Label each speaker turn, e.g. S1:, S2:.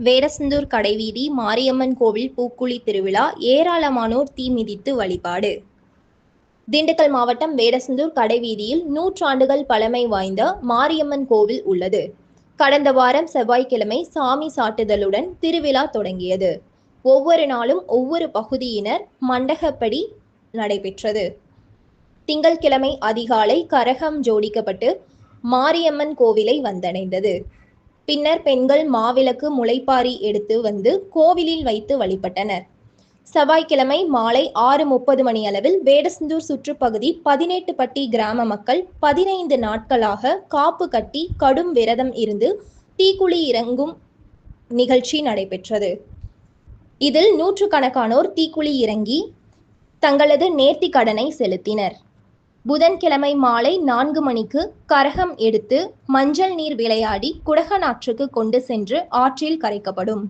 S1: வேடசந்தூர் கடைவீதி மாரியம்மன் கோவில் பூக்குழி திருவிழா ஏராளமானோர் தீ மிதித்து வழிபாடு. திண்டுக்கல் மாவட்டம் வேடசந்தூர் கடைவீதியில் நூற்றாண்டுகள் பழமை வாய்ந்த மாரியம்மன் கோவில் உள்ளது. கடந்த வாரம் செவ்வாய்க்கிழமை சாமி சாட்டுதலுடன் திருவிழா தொடங்கியது. ஒவ்வொரு நாளும் ஒவ்வொரு பகுதியினர் மண்டகப்படி நடைபெற்றது. திங்கள்கிழமை அதிகாலை கரகம் ஜோடிக்கப்பட்டு மாரியம்மன் கோவிலை வந்தடைந்தது. பின்னர் பெண்கள் மாவிளக்கு முளைப்பாரி எடுத்து வந்து கோவிலில் வைத்து வழிபட்டனர். செவ்வாய்க்கிழமை மாலை ஆறு முப்பது மணி அளவில் வேடசந்தூர் சுற்றுப்பகுதி பதினெட்டுப்பட்டி கிராம மக்கள் பதினைந்து நாட்களாக காப்பு கட்டி கடும் விரதம் இருந்து தீக்குழி இறங்கும் நிகழ்ச்சி நடைபெற்றது. இதில் நூற்றுக்கணக்கானோர் தீக்குழி இறங்கி தங்களது நேர்த்தி கடனை செலுத்தினர். புதன்கிழமை மாலை நான்கு மணிக்கு கரகம் எடுத்து மஞ்சள் நீர் விளையாடி குடகநாற்றுக்கு கொண்டு சென்று ஆற்றில் கரைக்கப்படும்.